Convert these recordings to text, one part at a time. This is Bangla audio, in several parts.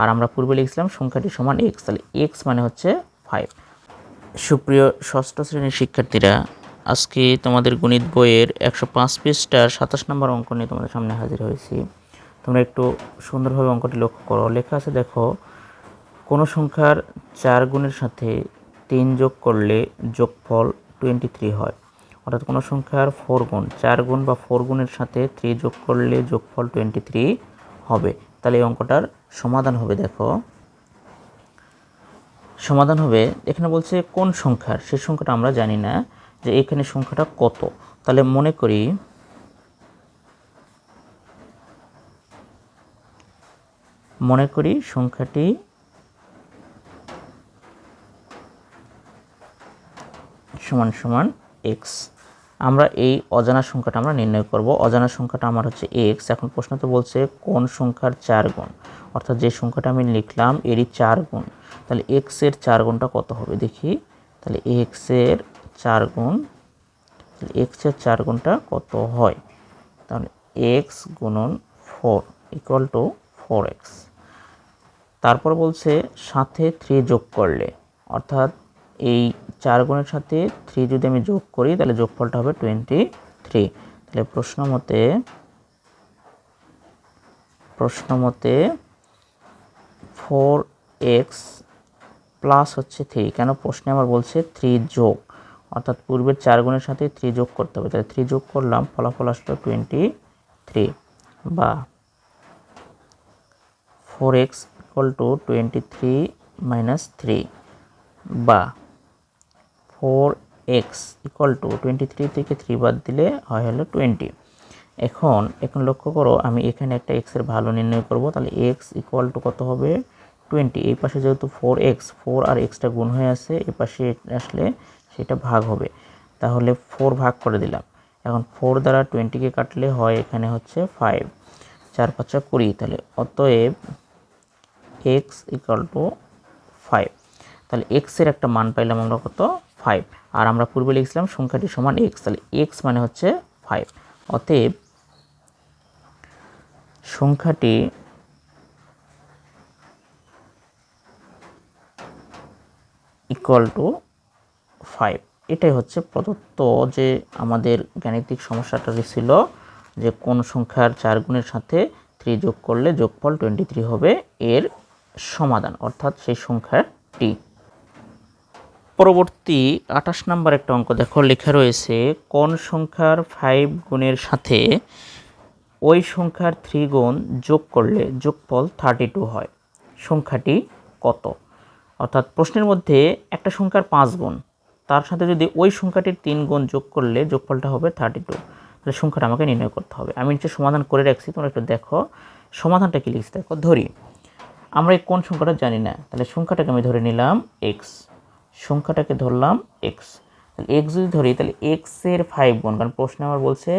আর আমরা পূর্বে লিখছিলাম সংখ্যাটি সমান এক্স তাহলে এক্স মানে হচ্ছে ফাইভ সুপ্রিয় ষষ্ঠ শ্রেণির শিক্ষার্থীরা, আজকে তোমাদের গণিত বইয়ের একশো পাঁচ পৃষ্ঠার সাতাশ নম্বর অঙ্ক নিয়ে তোমাদের সামনে হাজির হয়েছি। তোমরা একটু সুন্দরভাবে অঙ্কটি লক্ষ্য করো। লেখা আছে, দেখো, কোনো সংখ্যার চার গুণের সাথে তিন যোগ করলে যোগফল টোয়েন্টি থ্রি হয়। অর্থাৎ কোনো সংখ্যার ফোর গুণ, চার গুণ বা ফোর গুণের সাথে থ্রি যোগ করলে যোগফল টোয়েন্টি থ্রি হবে। তাহলে এই অঙ্কটার সমাধান হবে, দেখো। সমাধান হবে, এখানে বলছে কোন সংখ্যার? সে সংখ্যাটা আমরা জানি না, যে এখানে সংখ্যাটা কত। তাহলে মনে করি মনে করি সংখ্যাটি সমান সমান এক্স আমরা এই অজানা সংখ্যাটা আমরা নির্ণয় করব। অজানা সংখ্যাটা আমার হচ্ছে এক্স এখন প্রশ্ন তো বলছে কোন সংখ্যার চার গুণ? অর্থাৎ যে সংখ্যাটা আমি লিখলাম এরই চার গুণ। তাহলে এক্সের চার গুণটা কত হবে দেখি। তাহলে এক্সের চার গুণ, তাহলে এক্সের চার গুণটা কত হয়? তাহলে এক্স গুণন four equal to four x তারপর বলছে সাথে থ্রি যোগ করলে, অর্থাৎ এই চার গুণের সাথে থ্রি যদি আমি যোগ করি, তাহলে যোগফলটা হবে টোয়েন্টি থ্রি তাহলে প্রশ্ন মতে প্রশ্ন মতে ফোর এক্স প্লাস হচ্ছে থ্রি কেন? প্রশ্নে আমার বলছে থ্রি যোগ। অর্থাৎ পূর্বের চার গুণের সাথে থ্রি যোগ করতে হবে। তাহলে থ্রি যোগ করলাম, ফলাফল আসলো টোয়েন্টি থ্রি বা four x equal to twenty three minus three বা four x equal to twenty three থেকে থ্রি বাদ দিলে হয় হলো টোয়েন্টি এখন এখন লক্ষ্য করো, আমি এখানে একটা এক্সের ভালো নির্ণয় করব, তাহলে এক্স ইকুয়াল টু কত হবে? টোয়েন্টি এই পাশে যেহেতু ফোর এক্স ফোর আর এক্সটা গুণ হয়ে আছে এই পাশে আসলে সেটা ভাগ হবে। তাহলে ফোর ভাগ করে দিলাম। এখন ফোর দ্বারা টোয়েন্টিকে কাটলে হয় এখানে হচ্ছে ফাইভ চার পাঁচা কুড়ি, তাহলে অতএব এক্স ইকাল টু ফাইভ তাহলে এক্সের একটা মান পাইলাম আমরা কত? ফাইভ আর আমরা পূর্বে লিখছিলাম সংখ্যাটি সমান এক্স তাহলে এক্স মানে হচ্ছে ফাইভ অতএব সংখ্যাটি ইকুয়াল টু ফাইভ এটাই হচ্ছে প্রদত্ত যে আমাদের গাণিতিক সমস্যাটা ছিল যে কোন সংখ্যার চার গুণের সাথে থ্রি যোগ করলে যোগফল টোয়েন্টি থ্রি হবে এর সমাধান, অর্থাৎ সেই সংখ্যাটি। পরবর্তী আঠাশ নাম্বার একটা অঙ্ক দেখো, লেখা রয়েছে, কোন সংখ্যার ফাইভ গুণের সাথে ওই সংখ্যার থ্রি গুণ যোগ করলে যোগফল থার্টি টু হয়। সংখ্যাটি কত? অর্থাৎ প্রশ্নের মধ্যে একটা সংখ্যার পাঁচ গুণ, তার সাথে যদি ওই সংখ্যাটির তিন গুণ যোগ করলে যোগফলটা হবে থার্টি টু তাহলে সংখ্যাটা আমাকে নির্ণয় করতে হবে। আমি নিচে সমাধান করে রাখছি, তোমরা একটু দেখো, সমাধানটা কী লিখছি দেখো, ধরি, আমরা এই কোন সংখ্যাটা জানি না, তাহলে সংখ্যাটাকে আমি ধরে নিলাম এক্স সংখ্যাটাকে ধরলাম এক্স তাহলে এক্স যদি ধরি, তাহলে এক্সের ফাইভ গুণ, কারণ প্রশ্নে আমার বলছে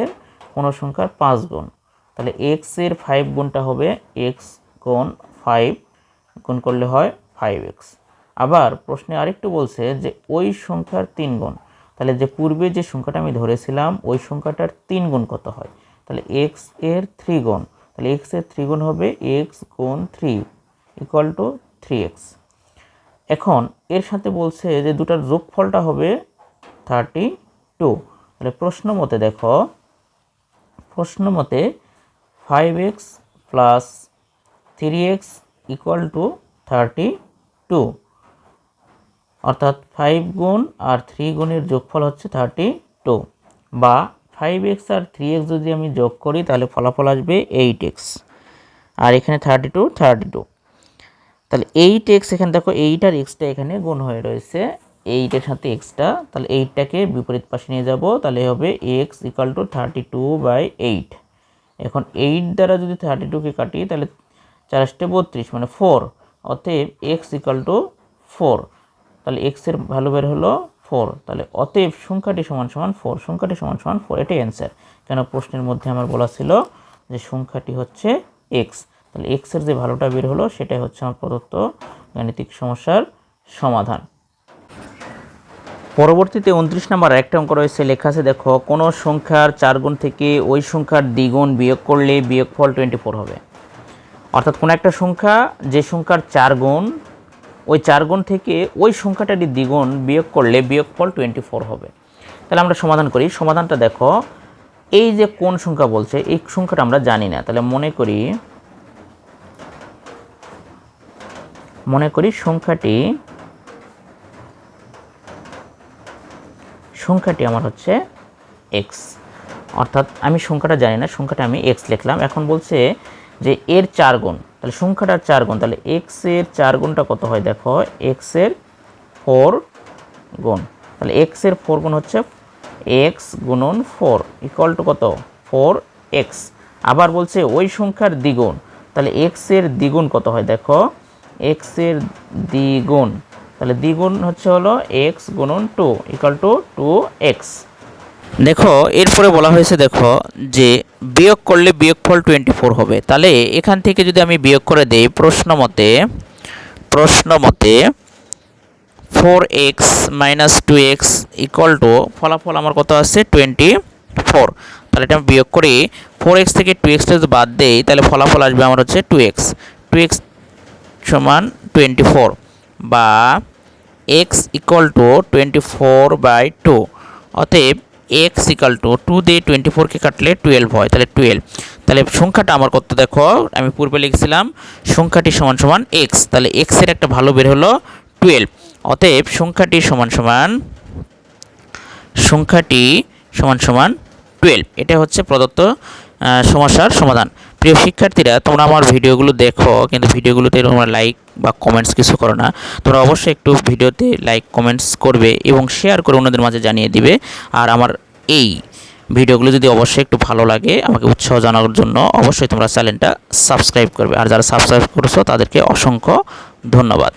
কোনো সংখ্যার পাঁচ গুণ। তাহলে এক্সের ফাইভ গুণটা হবে এক্স গুণ ফাইভ গুণ করলে হয় ফাইভ এক্স আবার প্রশ্নে আরেকটু বলছে যে ওই সংখ্যার তিন গুণ, তাহলে যে পূর্বে যে সংখ্যাটা আমি ধরেছিলাম, ওই সংখ্যাটার তিন গুণ কত হয়? তাহলে এক্সের থ্রি গুণ, তাহলে এক্সের থ্রি গুণ হবে এক্স গুণ three equal to three x এখন এর সাথে বলছে যে দুটার যোগফলটা হবে থার্টি টু তাহলে প্রশ্ন মতে দেখো, প্রশ্ন মতে five x plus three x equal to thirty two অর্থাৎ ফাইভ গুণ আর থ্রি গুণের যোগফল হচ্ছে থার্টি টু বা ফাইভ এক্স আর থ্রি এক্স যদি আমি যোগ করি, তাহলে ফলাফল আসবে এইট এক্স আর এখানে থার্টি টু থার্টি টু তাহলে এইট এক্স এখানে দেখো এইট আর এক্সটা এখানে গুণ হয়ে রয়েছে। এইটের সাথে এক্সটা তাহলে এইটটাকে বিপরীত পাশে নিয়ে যাব, তাহলে হবে x equal to thirty two by eight এখন এইট দ্বারা যদি থার্টি টুকে কাটি, তাহলে চার বত্রিশ মানে ফোর অতএব এক্স ইকাল টু ফোর তাহলে এক্সের ভ্যালু বের হলো ফোর তাহলে অতএব সংখ্যাটি সমান সমান ফোর সংখ্যাটি সমান সমান ফোর এটাই অ্যান্সার কেন প্রশ্নের মধ্যে আমার বলা ছিল যে সংখ্যাটি হচ্ছে এক্স তাহলে এক্সের যে ভ্যালুটা বের হলো, সেটাই হচ্ছে আমার প্রদত্ত গাণিতিক সমস্যার সমাধান। পরবর্তীতে উনত্রিশ নাম্বার একটা অঙ্ক রয়েছে, লেখা আছে, দেখো, কোনো সংখ্যার চার গুণ থেকে ওই সংখ্যার দ্বিগুণ বিয়োগ করলে বিয়োগফল টোয়েন্টি ফোর হবে। অর্থাৎ কোনো একটা সংখ্যা, যে সংখ্যার চার গুণ, ওই চার গুণ থেকে ওই সংখ্যাটারই দ্বিগুণ বিয়োগ করলে বিয়োগফল টোয়েন্টি ফোর হবে। তাহলে আমরা সমাধান করি। সমাধানটা দেখো, এই যে কোন সংখ্যা বলছে, এই সংখ্যাটা আমরা জানি না। তাহলে মনে করি মনে করি সংখ্যাটি সংখ্যাটি আমার হচ্ছে এক্স অর্থাৎ আমি সংখ্যাটা জানি না, সংখ্যাটা আমি এক্স লিখলাম। এখন বলছে যে এর চার গুণ, তাহলে সংখ্যাটার চার গুণ, তাহলে এক্সের চার গুণটা কত হয় দেখো? এক্সের ফোর গুণ, তাহলে এক্সের ফোর গুণ হচ্ছে এক্স গুণন ফোর ইকুয়াল টু কত? ফোর এক্স আবার বলছে ওই সংখ্যার দ্বিগুণ, তাহলে এক্সের দ্বিগুণ কত হয় দেখো? এক্সের দ্বিগুণ, তাহলে দ্বিগুণ হচ্ছে হলো এক্স গুণন two equal to two x দেখো, এরপরে বলা হয়েছে, দেখো, যে বিয়োগ করলে বিয়োগফল টোয়েন্টি ফোর হবে। তাহলে এখান থেকে যদি আমি বিয়োগ করে দেই, প্রশ্ন মতে প্রশ্ন মতে four x minus two x equal to ফলাফল আমার কত আসছে? টোয়েন্টি ফোর তাহলে এটা আমি বিয়োগ করি ফোর এক্স থেকে টু এক্সটা যদি বাদ দেই, তাহলে ফলাফল আসবে আমার হচ্ছে টু এক্স টু এক্স সমান টোয়েন্টি ফোর বা x equal to twenty four by two অতএব x equal to two two twenty ফোরকে কাটলে টুয়েলভ হয়। তাহলে টুয়েলভ তাহলে সংখ্যাটা আমার কত দেখো, আমি পূর্বে লিখছিলাম, সংখ্যাটি সমান সমান এক্স তাহলে এক্সের একটা ভালো বের হলো টুয়েলভ অতএব সংখ্যাটি সমান সমান, সংখ্যাটি সমান সমান টুয়েলভ এটা হচ্ছে প্রদত্ত সমস্যার সমাধান। প্রিয় শিক্ষার্থীরা, তোমরা আমার ভিডিওগুলো দেখো, কিন্তু ভিডিওগুলোতে তোমরা লাইক বা কমেন্টস কিছু করো না। তোমরা অবশ্যই একটু ভিডিওতে লাইক কমেন্টস করবে এবং শেয়ার করে অন্যদের মাঝে জানিয়ে দিবে। আর আমার এই ভিডিওগুলো যদি অবশ্যই একটু ভালো লাগে, আমাকে উৎসাহ জানানোর জন্য অবশ্যই তোমরা চ্যানেলটা সাবস্ক্রাইব করবে। আর যারা সাবস্ক্রাইব করছ, তাদেরকে অসংখ্য ধন্যবাদ।